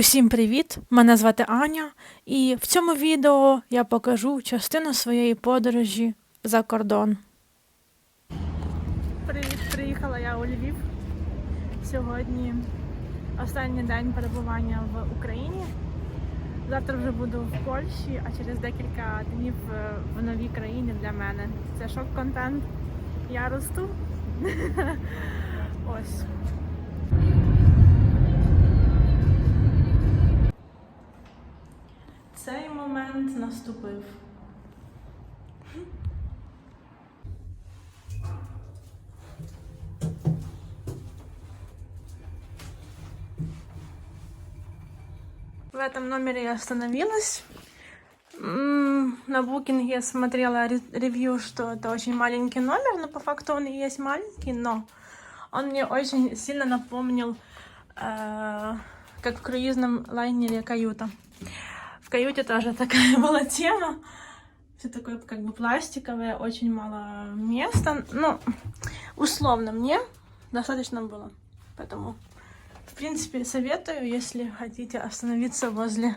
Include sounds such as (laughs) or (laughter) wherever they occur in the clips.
Усім привіт! Мене звати Аня, і в цьому відео я покажу частину своєї подорожі за кордон. Привіт, приїхала я у Львів. Сьогодні останній день перебування в Україні. Завтра вже буду в Польщі, а через декілька днів е, в новій країні для мене. Це шок-контент. Я росту. (laughs) Ось. Цей момент наступив. В этом номере я остановилась. На букинге я смотрела ре- ревью, что это очень маленький номер, но по факту он и есть маленький, но он мне очень сильно напомнил, э, как в круизном лайнере каюта. В каюте тоже такая (laughs) была тема. Все такое как бы пластиковое, очень мало места. Ну, условно мне достаточно было. Поэтому, в принципе, советую, если хотите остановиться возле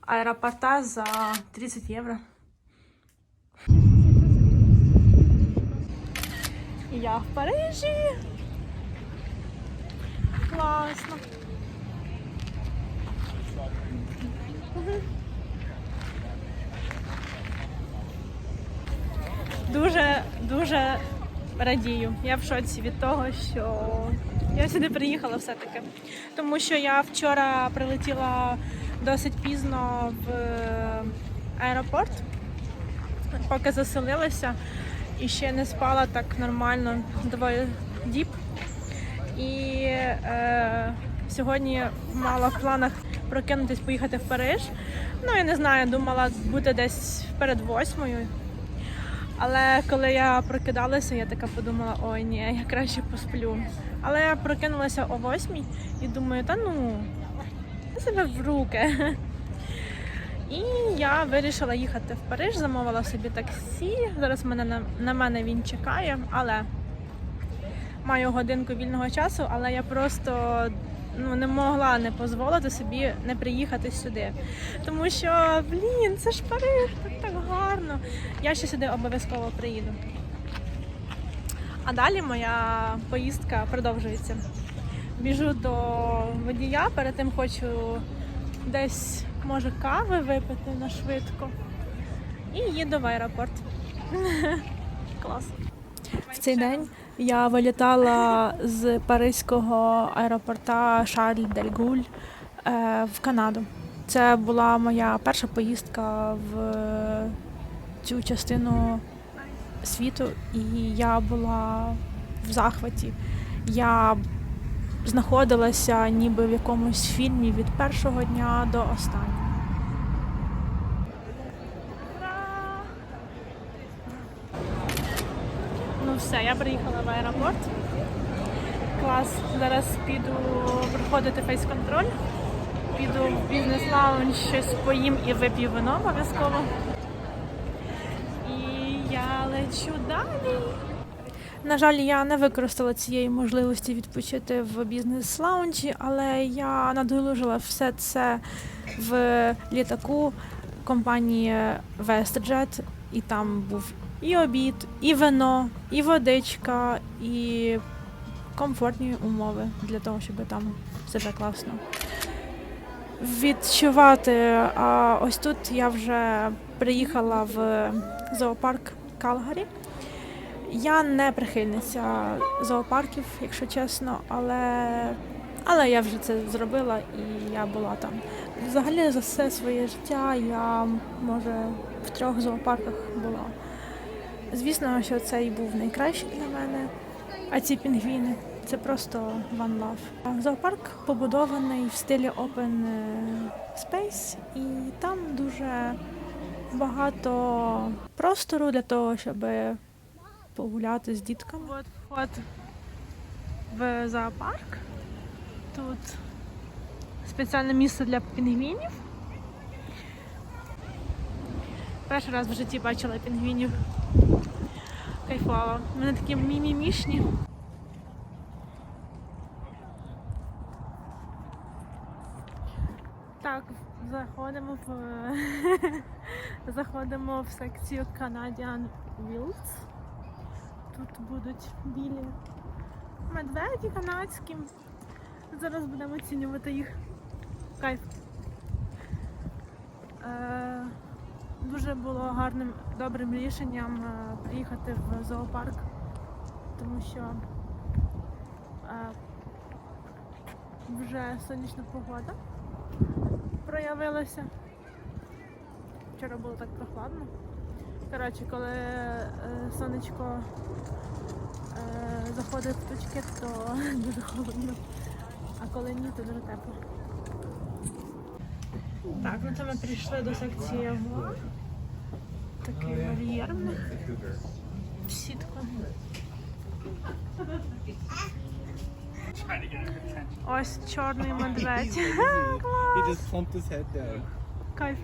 аэропорта за 30 евро. Я в Парижі. Класно. Дуже дуже радію. Я в шоці від того, що я сюди приїхала все-таки. Тому що я вчора прилетіла досить пізно в аеропорт, поки заселилася і ще не спала так нормально двоє діб. І е, сьогодні мала в планах прокинутись, поїхати в Париж. Ну, я не знаю, думала бути десь перед восьмою. Але коли я прокидалася, я така подумала, ой, ні, я краще посплю. Але я прокинулася о восьмій і думаю, та ну, я себе в руки. І я вирішила їхати в Париж, замовила собі таксі. Зараз мене на, на мене він чекає, але маю годинку вільного часу, але я просто ну, не могла не дозволити собі не приїхати сюди. Тому що, блін, це ж Париж, гарно. Я ще сюди обов'язково приїду. А далі моя поїздка продовжується. Біжу до водія, перед тим хочу десь, може, кави випити на швидко. І їду в аеропорт. (laughs) Клас. В цей день я вилітала з паризького аеропорта Шарль дель Гуль е, в Канаду. Це була моя перша поїздка в цю частину світу, і я була в захваті. Я знаходилася ніби в якомусь фільмі від першого дня до останнього. Ну все, я приїхала в аеропорт. Клас. Зараз піду проходити фейс-контроль. Піду в бізнес-лаунж, щось поїм і вип'ю вино обов'язково. І я лечу далі. На жаль, я не використала цієї можливості відпочити в бізнес-лаунжі, але я надолужила все це в літаку компанії WestJet, і там був і обід, і вино, і водичка, і комфортні умови для того, щоб там себе класно відчувати. А ось тут я вже приїхала в зоопарк Калгарі. Я не прихильниця зоопарків, якщо чесно, але, але я вже це зробила і я була там. Взагалі за все своє життя я може в трьох зоопарках була. Звісно, що цей був найкращий для мене, а ці пінгвіни це просто one love. Зоопарк побудований в стилі open е, space, і там дуже багато простору для того, щоб погуляти з дітками. От вход в зоопарк. Тут спеціальне місце для пінгвінів. Перший раз в житті бачила пінгвінів. Кайфово. Вони такі мімімішні. Так, заходимо в (laughs) заходимо в секцію Canadian Wilds. Тут будуть білі медведі канадські. Зараз будемо оцінювати їх. Кайф. Е, дуже було гарним, добрим рішенням е, приїхати в зоопарк, тому що е, вже сонячна погода проявилася. Вчора було так прохладно. Коротше, коли е, сонечко е, заходить в точки, то (laughs) дуже холодно. А коли ні, то дуже тепло. Так, ну це ми прийшли до секції Ягуар. Такий вольєр в. В сітку. Ось чорний (laughs) медведь. (laughs) He just plumped his head down. Кайф.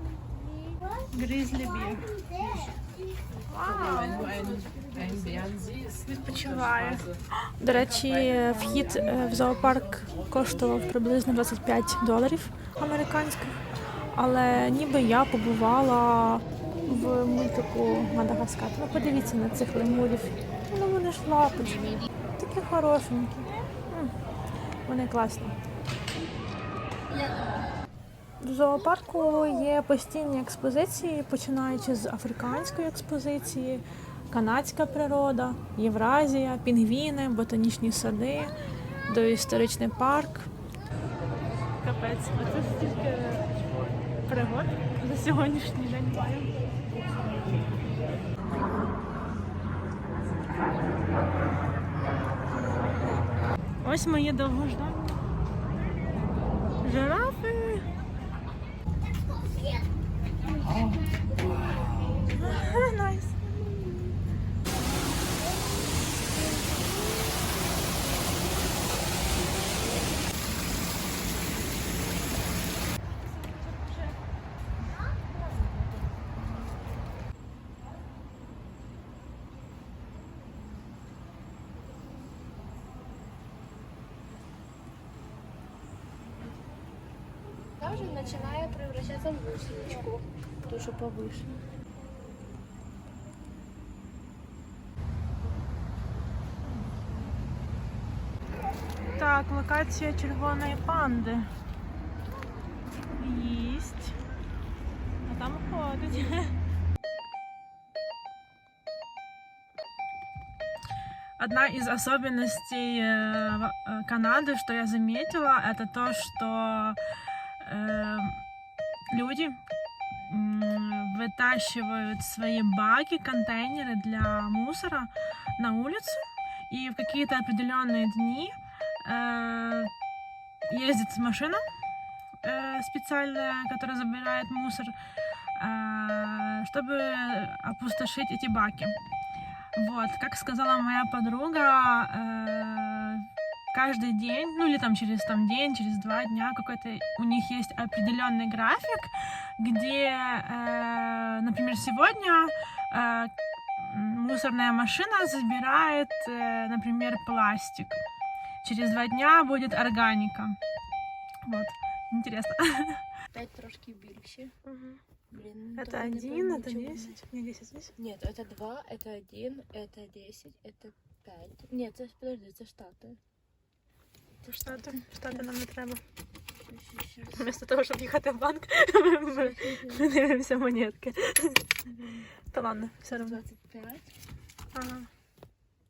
Грізлі бір. Відпочиває. До речі, вхід е, в зоопарк коштував приблизно 25 доларів американських. Але ніби я побувала в мультику Мадагаскар. Ну подивіться на цих лемурів. Ну вони ж лапочки. Такі хорошенькі. Вони класні. В зоопарку є постійні експозиції, починаючи з африканської експозиції, канадська природа, Євразія, пінгвіни, ботанічні сади, доісторичний парк. Капець, оце стільки пригод за сьогоднішній день маю. Ось моє довгождання. жирафи. Даже начиная превращаться в гусеничку. Тоже повыше. Так, локація червоної панди. Їсть. А там ходить. Одна из особенностей э, в- э, Канады, что я заметила, это то, что э, люди вытащивают свои баки, контейнеры для мусора на улицу, и в какие-то определенные дни э, ездит машина э, специальная, которая забирает мусор, э, чтобы опустошить эти баки. Вот, как сказала моя подруга, э, каждый день, ну или там через там день, через два дня какой-то у них есть определенный график, где, э, например, сегодня э, мусорная машина забирает, э, например, пластик. Через два дня будет органика. Вот, интересно. (laughs) Опять трошки більші. Блин, Это то не один, это 10, не 10, 10. Нет, это два, это один, это десять, это пять. Нет, ж подожди, це штати. Це Штати, штати нам не треба. Вместо того, щоб їхати в банк, ми, дивимося монетки. Та ладно, все одно. 25. Ага.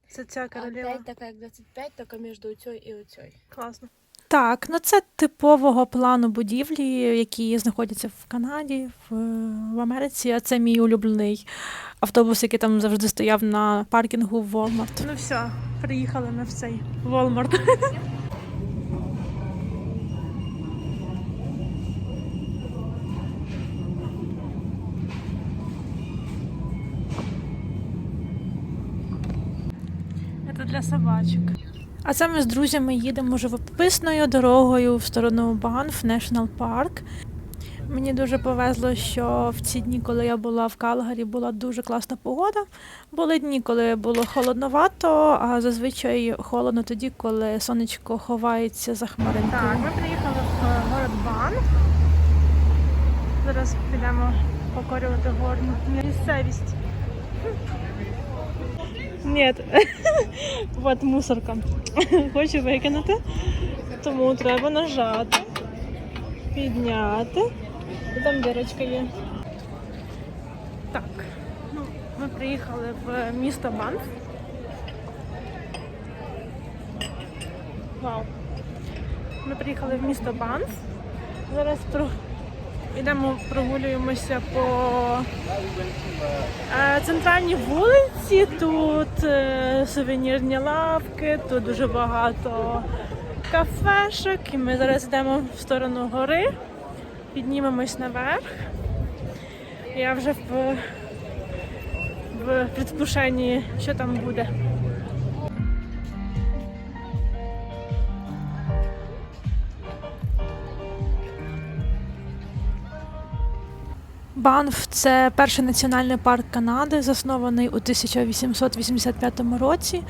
Це ця А королева. 5 така як 25, тільки між оцьою і оцьою. Класно. Так, ну це типового плану будівлі, які знаходяться в Канаді, в, в Америці. А це мій улюблений автобус, який там завжди стояв на паркінгу в Walmart. Ну все, приїхали ми в цей Walmart. Собачок. А ми з друзями їдемо живописною дорогою в сторону Банф National Park. Мені дуже повезло, що в ці дні, коли я була в Калгарі, була дуже класна погода. Були дні, коли було холодновато, а зазвичай холодно тоді, коли сонечко ховається за хмаринкою. Так, ми приїхали в город Банф. Зараз підемо покорювати горну місцевість. Ні, (laughs) от мусорка. (laughs) Хочу викинути, тому треба нажати, підняти. І там дирочка є. Так, ну, ми приїхали в місто Банф. Вау. Ми приїхали в місто Банф. Зараз про... йдемо прогулюємося по е, центральній вулиці. Тут е, сувенірні лавки, тут дуже багато кафешок. І ми зараз йдемо в сторону гори, піднімемось наверх. Я вже в, в предвкушенні, що там буде. Банф це перший національний парк Канади, заснований у 1885 році.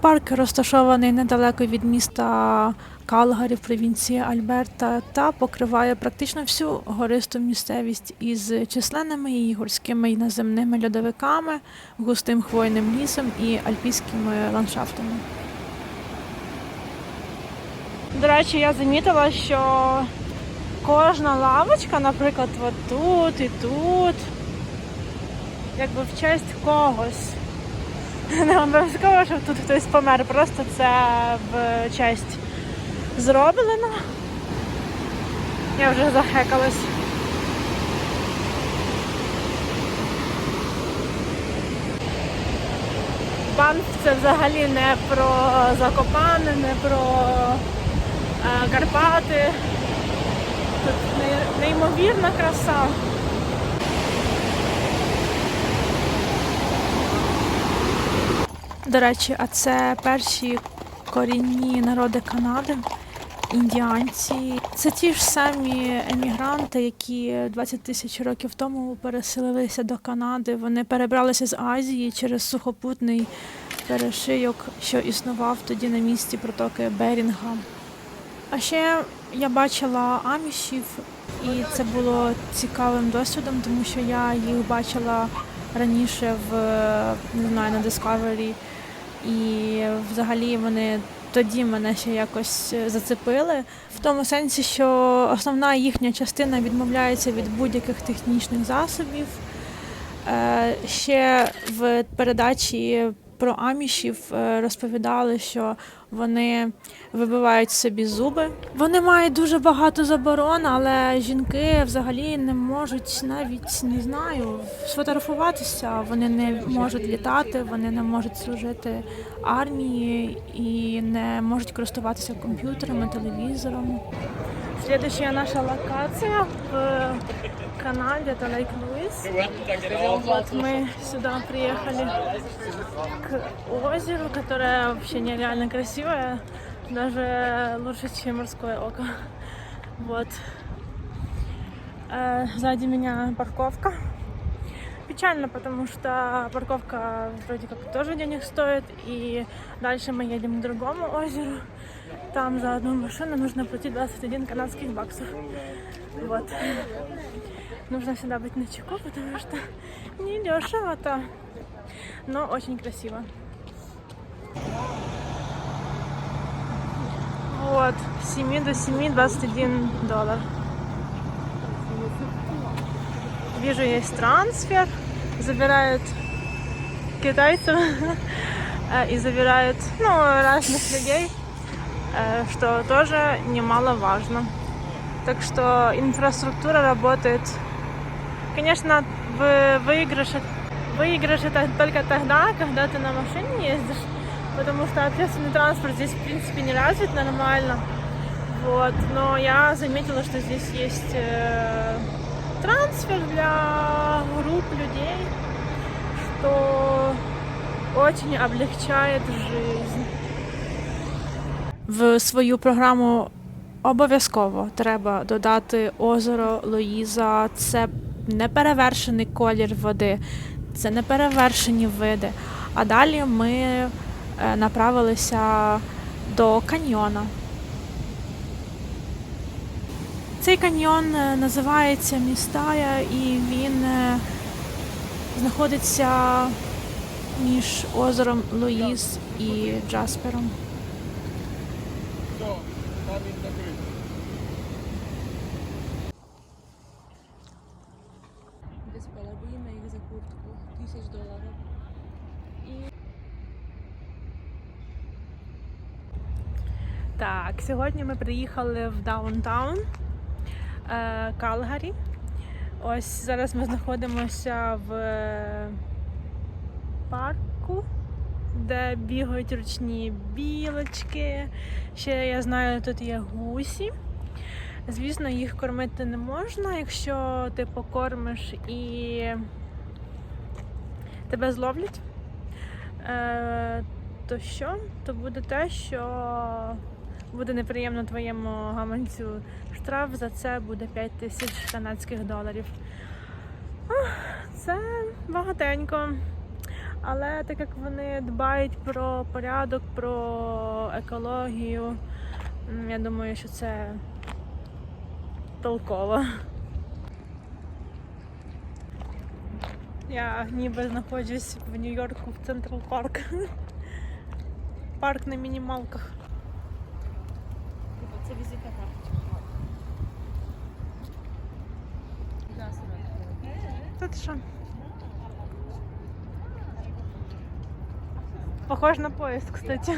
Парк розташований недалеко від міста Калгарі в провінції Альберта та покриває практично всю гористу місцевість із численними її гірськими і наземними льодовиками, густим хвойним лісом і альпійськими ландшафтами. До речі, я замітила, що кожна лавочка, наприклад, от тут і тут, якби в честь когось. (laughs) Не обов'язково, щоб тут хтось помер, просто це в честь зроблено. Я вже захекалась. Банф це взагалі не про Закопане, не про е, Карпати. Неймовірна краса. До речі, а це перші корінні народи Канади, індіанці. Це ті ж самі емігранти, які 20 тисяч років тому переселилися до Канади. Вони перебралися з Азії через сухопутний перешийок, що існував тоді на місці протоки Берінга. А ще я бачила амішів, і це було цікавим досвідом, тому що я їх бачила раніше в не знаю на Discovery, і взагалі вони тоді мене ще якось е, зацепили. В тому сенсі, що основна їхня частина відмовляється від будь-яких технічних засобів. Е, Ще в передачі про амішів е, розповідали, що вони вибивають собі зуби. Вони мають дуже багато заборон, але жінки взагалі не можуть навіть не знаю сфотографуватися. Вони не можуть літати, вони не можуть служити армії і не можуть користуватися комп'ютерами, телевізором. Следующая наша локация в Канаде, это Лейк Луис. Вот мы сюда приехали к озеру, которое вообще нереально красивое, даже лучше, чем морское око. Вот. Э, Сзади меня парковка. Печально, потому что парковка вроде как тоже денег стоит, и дальше мы едем к другому озеру. Там за одну машину нужно платить 21 канадских баксов. Вот. Нужно всегда быть на чеку, потому что не дешево-то, но очень красиво. Вот, с 7 до 7 21 доллар. Вижу, есть трансфер. Забирают китайцев (laughs) э, и забирают ну, разных людей, э, что тоже немаловажно. Так что инфраструктура работает. Конечно, в выигрыш, выигрыш это только тогда, когда ты на машине ездишь, потому что общественный транспорт здесь в принципе не развит нормально. Вот, но я заметила, что здесь есть э, трансфер для групп людей, что очень облегчает жизнь. В свою програму обов'язково треба додати озеро Луїза. Це неперевершений колір води, це неперевершені види. А далі ми е, направилися до каньйона. Цей каньйон е, називається Містая і він е, знаходиться між озером Луїс і Джаспером. Без половины их за куртку. Тысяч долларов. Так, сьогодні ми приїхали в даунтаун е, Калгарі. Ось зараз ми знаходимося в е, парку, де бігають ручні білочки. Ще я знаю, тут є гусі. Звісно, їх кормити не можна, якщо ти покормиш і тебе зловлять. Е, то що? То буде те, що буде неприємно твоєму гаманцю. Штраф за це буде 5 тисяч канадських доларів. Це багатенько. Але так як вони дбають про порядок, про екологію, я думаю, що це толково. Я ніби знаходжусь в Нью-Йорку в Централ Парк. Парк на мінімалках. Типа, це візитна карточка. Да, сразу. Та ти що? Похож на поїзд, кстати.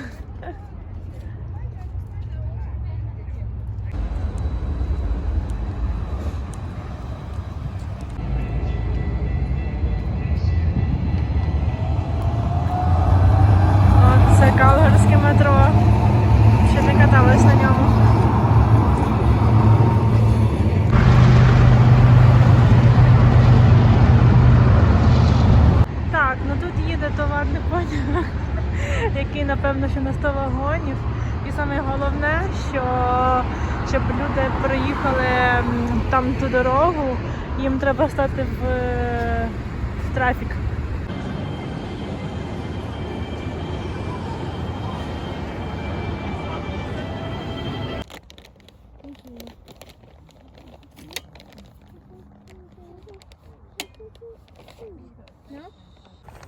Метро. Ще не каталась на ньому. Так, ну тут їде товарний потяг, який напевно ще на 100 вагонів. І саме головне, що щоб люди проїхали там ту дорогу, їм треба стати в, е, в трафік.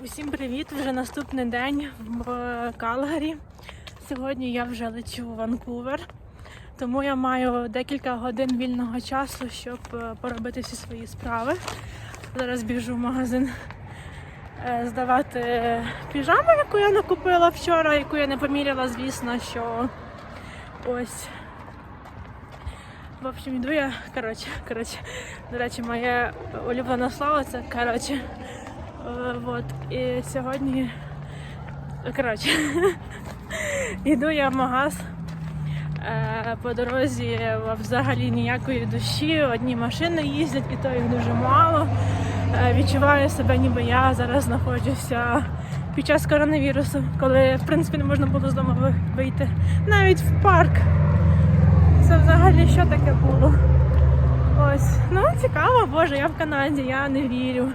Усім привіт! Наступний день в Калгарі. Сьогодні я вже лечу в Ванкувер, тому я маю декілька годин вільного часу, щоб е, поробити всі свої справи. Зараз біжу в магазин е, здавати піжаму, яку я накупила вчора, яку я не поміряла, звісно, що ось. В общем, йду я. Коротше, коротше, до речі, моє улюблене слово це коротше. Е, Вот. І сьогодні. Коротше, (laughs) йду я в магаз. Е, По дорозі взагалі ніякої душі, одні машини їздять, і то їх дуже мало. Е, Відчуваю себе, ніби я зараз знаходжуся під час коронавірусу, коли в принципі не можна було з дому вийти. Навіть в парк. Це взагалі що таке було? Ось. Ну, цікаво, боже, я в Канаді, я не вірю.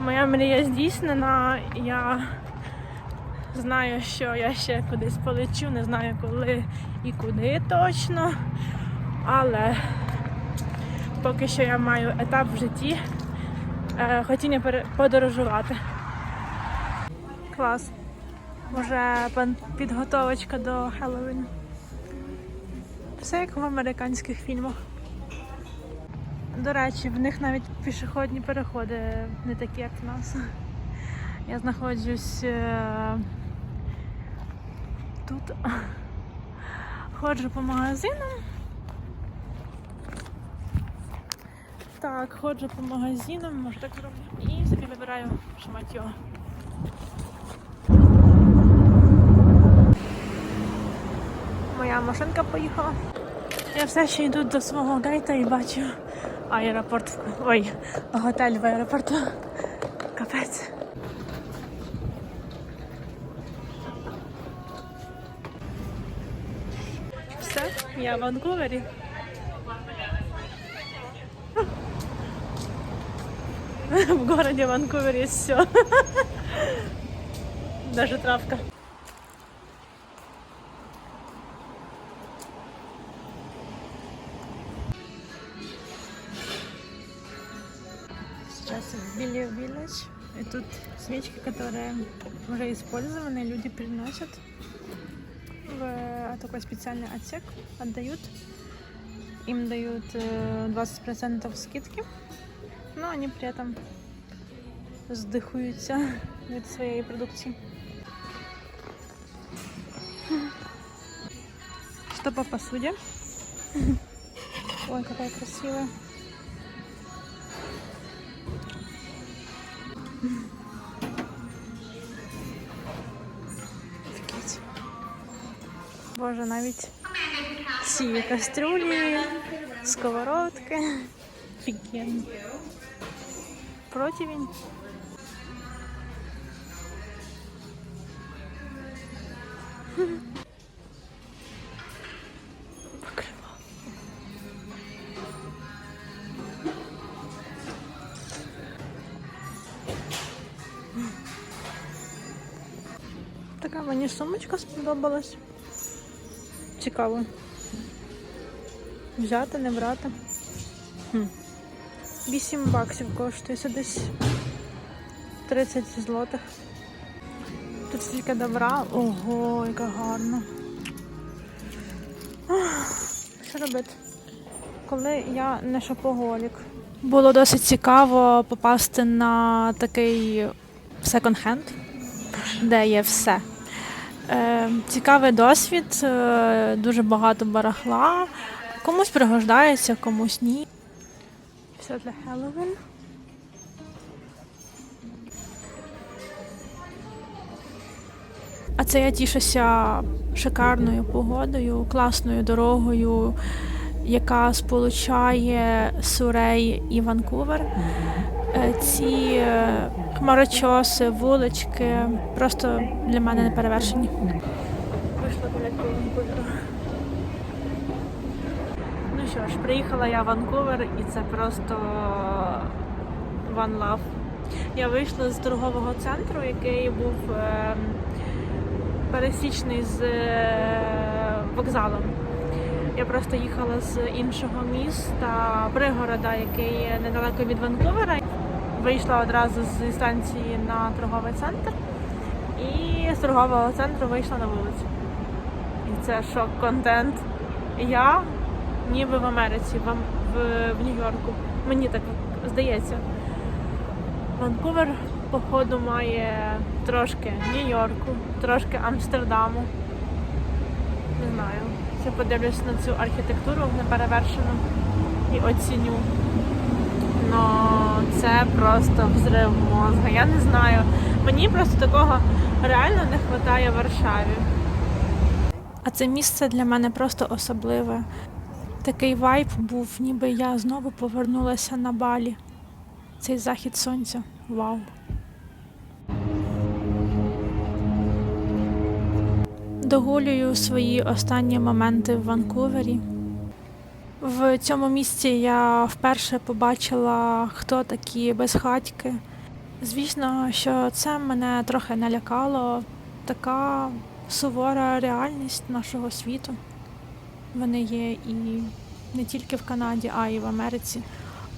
Моя мрія здійснена. Я знаю, що я ще кудись полечу, не знаю коли і куди точно. Але поки що я маю етап в житті е, хотіння подорожувати. Клас. Може підготовочка до Хеллоуіну. Все як в американських фільмах. До речі, в них навіть пішохідні переходи не такі, як в нас. Я знаходжусь е, тут. Ходжу по магазинам. Так, ходжу по магазинам, може так зроблю. І собі вибираю шматьо. Моя машинка поїхала. Я все ще йду до свого гейта і бачу аеропорт. Ой, готель в аеропорту. Капець. Все, я в Ванкувері. В городе Ванкувере есть все. Даже травка. тут свечки, которые уже использованы, люди приносят в такой специальный отсек, отдают. Им дают э, 20% скидки, но они при этом здихуються від (laughs) своєї продукції. Что по посуде? (laughs) Ой, какая красивая. Боже, навіть ці кастрюлі, сковородки. Офігенно. Противень. Покрывало. Така мені сумочка сподобалась. Цікаво. Взяти, не брати. Хм. 8 баксів коштує. Це десь 30 злотих. Тут стільки добра. Ого, яка гарна. Що робити? Коли я не шопоголік. Було досить цікаво попасти на такий секонд-хенд, де є все. Е, цікавий досвід, е, дуже багато барахла. Комусь пригождається, комусь ні. Все для Хеллоуін. А це я тішуся шикарною погодою, класною дорогою, яка сполучає Сурей і Ванкувер. Е, Ці хмарочоси, вулички просто для мене не перевершені. Вийшла гуляти по Ванкуверу. Ну що ж, приїхала я в Ванкувер і це просто one love. Я вийшла з торгового центру, який був е, пересічний з е, вокзалом. Я просто їхала з іншого міста, пригорода, який недалеко від Ванкувера. Вийшла одразу зі станції на торговий центр і з торгового центру вийшла на вулицю. І це шок-контент. Я ніби в Америці, в, в, в Нью-Йорку. Мені так здається. Ванкувер, походу, має трошки Нью-Йорку, трошки Амстердаму. Не знаю. Ще подивлюсь на цю архітектуру неперевершену і оціню. Но це просто взрив мозга. Я не знаю. Мені просто такого реально не вистачає в Варшаві. А це місце для мене просто особливе. Такий вайб був, ніби я знову повернулася на балі. Цей захід сонця. Вау. Догулюю свої останні моменти в Ванкувері. В цьому місці я вперше побачила, хто такі безхатьки. Звісно, що це мене трохи налякало. Така сувора реальність нашого світу. Вони є і не тільки в Канаді, а й в Америці.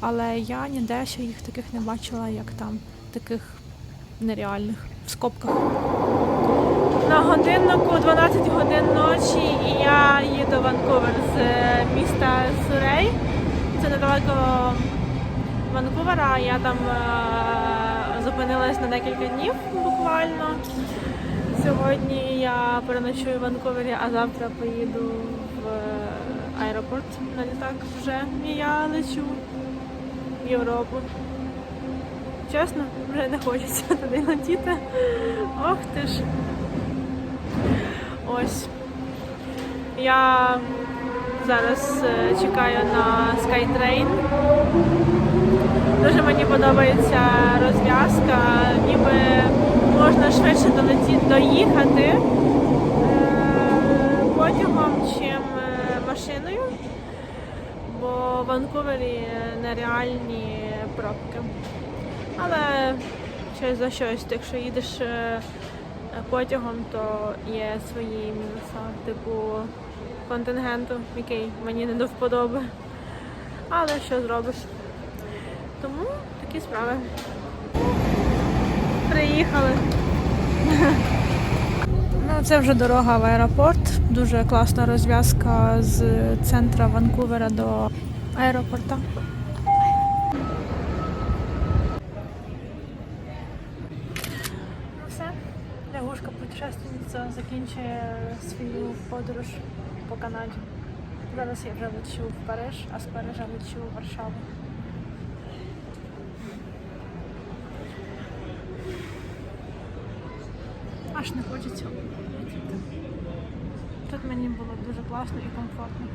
Але я ніде ще їх таких не бачила, як там, таких нереальних в скобках. На годиннику 12 годин ночі і я їду в Ванкувер з е, міста Сурей. Це недалеко Ванкувера. Я там е, зупинилась на декілька днів буквально. Сьогодні я переночую в Ванкувері, а завтра поїду в е, аеропорт на літак вже. І я лечу в Європу. Чесно, вже не хочеться туди летіти. Ох ти ж. Ось. Я зараз е, чекаю на SkyTrain. Дуже мені подобається розв'язка, ніби можна швидше долеті, доїхати е, потягом, чим е, машиною, бо в Ванкувері нереальні пробки. Але щось за щось, якщо їдеш потягом, то є свої мінуси, типу контингенту, який мені не до вподоби. Але що зробиш? Тому такі справи. Приїхали. (laughs) Ну, це вже дорога в аеропорт. Дуже класна розв'язка з центра Ванкувера до аеропорта. Ну все, лягушка путешественниця закінчує свою подорож по Канаді. Зараз я вже лечу в Париж, а з Парижа лечу в Варшаву. Аж не хочеться. Тут мені було дуже класно і комфортно.